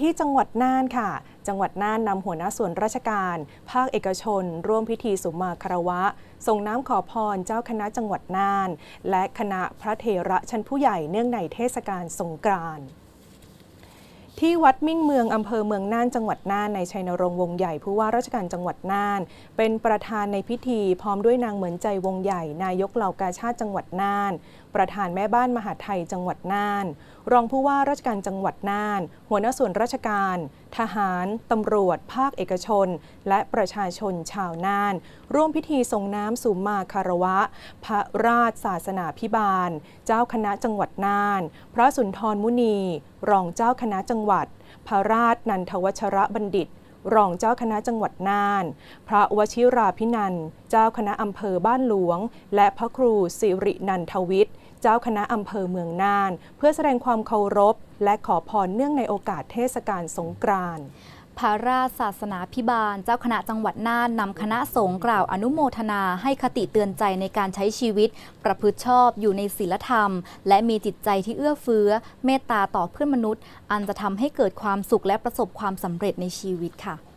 ที่จังหวัดน่านค่ะ จังหวัดน่านนำหัวหน้าส่วนราชการ ภาคเอกชน ร่วมพิธีสุมาคารวะ ส่งน้ำขอพรเจ้าคณะจังหวัดน่าน และคณะพระเถระชั้นผู้ใหญ่เนื่องในเทศกาลสงกรานต์ ที่วัดมิ่งเมืองอำเภอเมืองน่านจังหวัดน่านในชัยนรงค์วงใหญ่ผู้ว่าราชการจังหวัดน่าน เป็นประธานในพิธีพร้อมด้วยนางเหมือนใจวงใหญ่ นายกเหล่ากาชาติจังหวัดน่าน ประธานแม่บ้านมหาไทยจังหวัดน่าน รองผู้ว่าราชการจังหวัดน่าน หัวหน้าส่วนราชการ ทหาร ตำรวจ ภาคเอกชน และประชาชนชาวน่าน ร่วมพิธีส่งน้ำสู่มาคารวะ พระราชศาสนาพิบาล เจ้าคณะจังหวัดน่าน พระสุนทรมุนี รองเจ้าคณะจังหวัด พระราชนันทวัชระบัณฑิต รองเจ้าคณะจังหวัดน่าน พระวชิราพินันเจ้าคณะอำเภอบ้านหลวง และพระครูสิรินันทวิทย์เจ้าคณะอำเภอเมืองน่าน เพื่อแสดงความเคารพ และขอพรเนื่องในโอกาสเทศกาลสงกรานต์ พระราชศาสนาพิบาล เจ้าคณะจังหวัดน่านนำคณะสงฆ์กล่าวอนุโมทนาให้คติเตือนใจในการใช้ชีวิต ประพฤติชอบอยู่ในศีลธรรม และมีจิตใจที่เอื้อเฟื้อ เมตตาต่อเพื่อนมนุษย์ อันจะทำให้เกิดความสุขและประสบความสำเร็จในชีวิตค่ะ